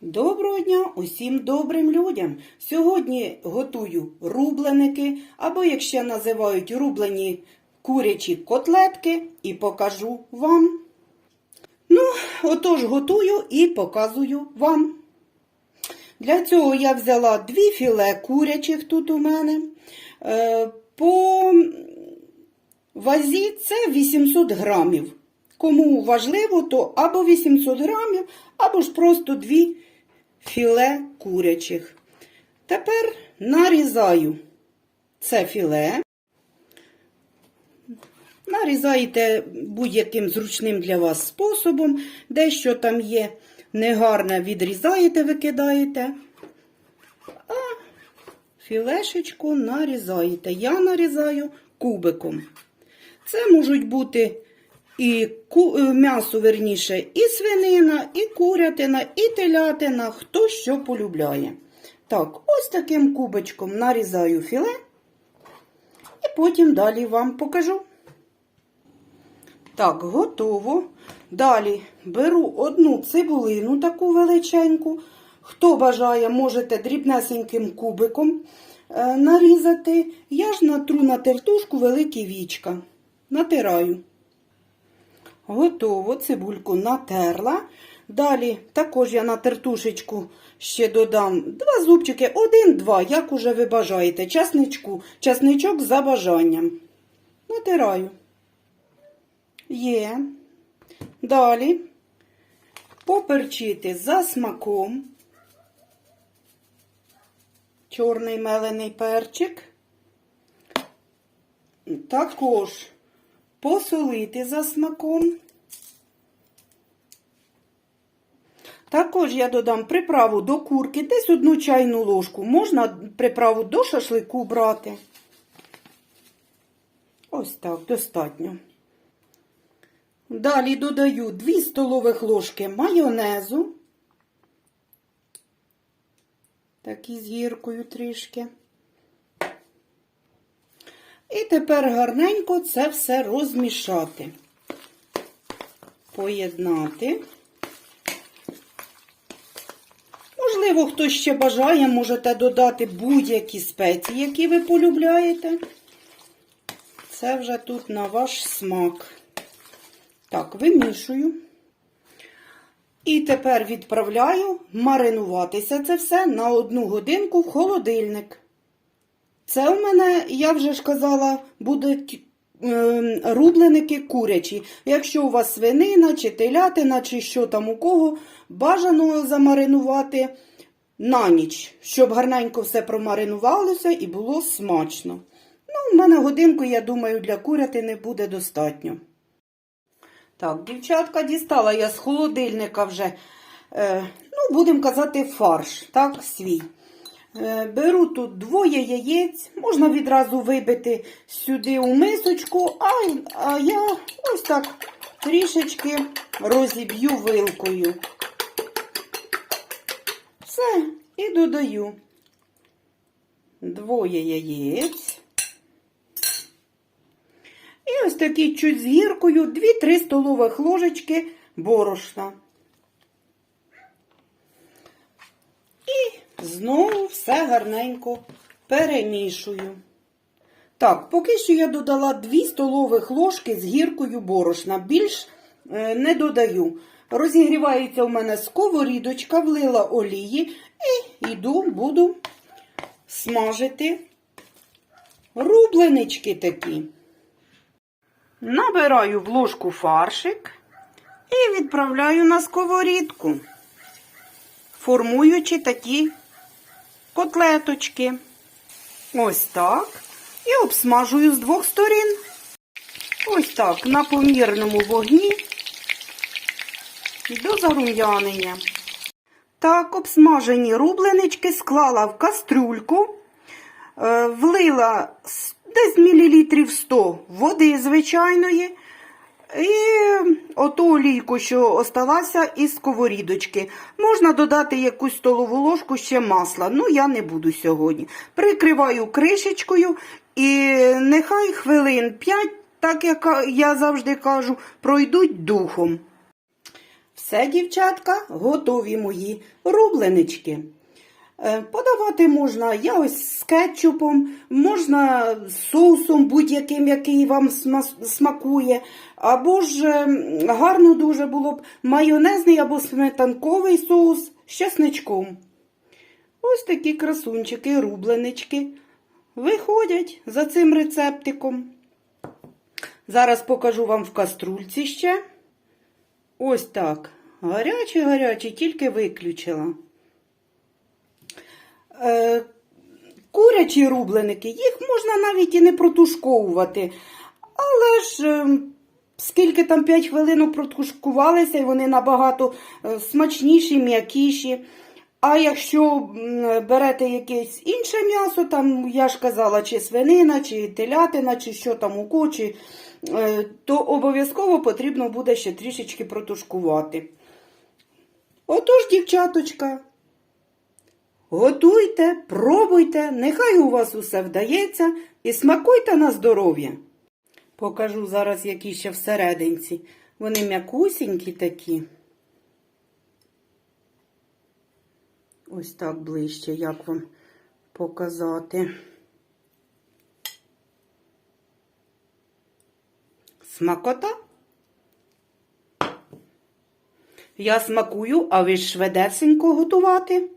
Доброго дня усім добрим людям. Сьогодні готую рубленики, або, як ще називають, рублені курячі котлетки, і покажу вам. Ну, отож, готую і показую вам. Для цього я взяла дві філе курячих тут у мене. Е, По вазі це 800 грамів. Кому важливо, то або 800 грамів, або ж просто дві філе курячих. Тепер нарізаю це філе. Нарізаєте будь-яким зручним для вас способом. Дещо там є негарне, відрізаєте, викидаєте. А філешечку нарізаєте. Я нарізаю кубиком. Це можуть бути і ку- е, м'ясо, верніше, і свинина, і курятина, і телятина, хто що полюбляє. Так, ось таким кубочком нарізаю філе, і потім далі вам покажу. Так, готово. Далі беру одну цибулину, таку величеньку. Хто бажає, можете дрібнесеньким кубиком е, нарізати. Я ж натру на тертушку великі вічка. Натираю. Готово, цибульку натерла. Далі також я на тертушечку ще додам два зубчики, один-два, як уже ви бажаєте. Часничку, часничок за бажанням. Натираю. Є. Далі поперчити за смаком. Чорний мелений перчик. Також посолити за смаком. Також я додам приправу до курки, десь одну чайну ложку. Можна приправу до шашлику брати. Ось так, достатньо. Далі додаю 2 столових ложки майонезу. Такі з гіркою трішки. І тепер гарненько це все розмішати. Поєднати. Можливо, хто ще бажає, можете додати будь-які спеції, які ви полюбляєте. Це вже тут на ваш смак. Так, вимішую. І тепер відправляю маринуватися це все на одну годинку в холодильник. Це у мене, я вже ж казала, будуть е, рубленики курячі. Якщо у вас свинина, чи телятина, чи що там у кого, бажано замаринувати на ніч, щоб гарненько все промаринувалося і було смачно. Ну, у мене годинку, я думаю, для курятини буде достатньо. Так, дівчатка, дістала я з холодильника вже, е, ну, будемо казати, фарш, так, свій. Е, беру тут двоє яєць, можна відразу вибити сюди у мисочку, а, я ось так трішечки розіб'ю вилкою. Все, і додаю двоє яєць. І ось такі чуть з гіркою 2-3 столових ложечки борошна. Знову все гарненько перемішую. Так, поки що я додала 2 столових ложки з гіркою борошна. Більш е, не додаю. Розігрівається у мене сковорідочка, влила олії і йду, буду смажити рубленички такі. Набираю в ложку фаршик і відправляю на сковорідку, формуючи такі котлеточки. Ось так. І обсмажую з двох сторін. Ось так, на помірному вогні до зарум'янення. Так, обсмажені рубленички склала в кастрюльку, е, влила десь мілілітрів 100 води звичайної. І оту олійку, що осталася із сковорідочки. Можна додати якусь столову ложку ще масла. Ну, я не буду сьогодні. Прикриваю кришечкою і нехай хвилин 5, так як я завжди кажу, пройдуть духом. Все дівчатка, готові мої рубленички. Е, Подавати можна я ось з кетчупом, можна з соусом будь-яким, який вам смакує. Або ж е, гарно дуже було б майонезний або сметанковий соус з чесничком. Ось такі красунчики, рубленички. Виходять за цим рецептиком. Зараз покажу вам в каструльці ще. Ось так. Гарячі, тільки виключила. Е, курячі рубленики, їх можна навіть і не протушковувати. Але ж е, скільки там 5 хвилин протушкувалися, і вони набагато е, смачніші, м'якіші. А якщо берете якесь інше м'ясо, там я ж казала, чи свинина, чи телятина, чи що там у е, то обов'язково потрібно буде ще трішечки протушкувати. Отож, дівчаточка, готуйте, пробуйте, нехай у вас усе вдається і смакуйте на здоров'я. Покажу зараз, які ще всерединці. Вони м'якусінькі такі. Ось так ближче, як вам показати. Смакота. Я смакую, а ви ж шведесенько готувати.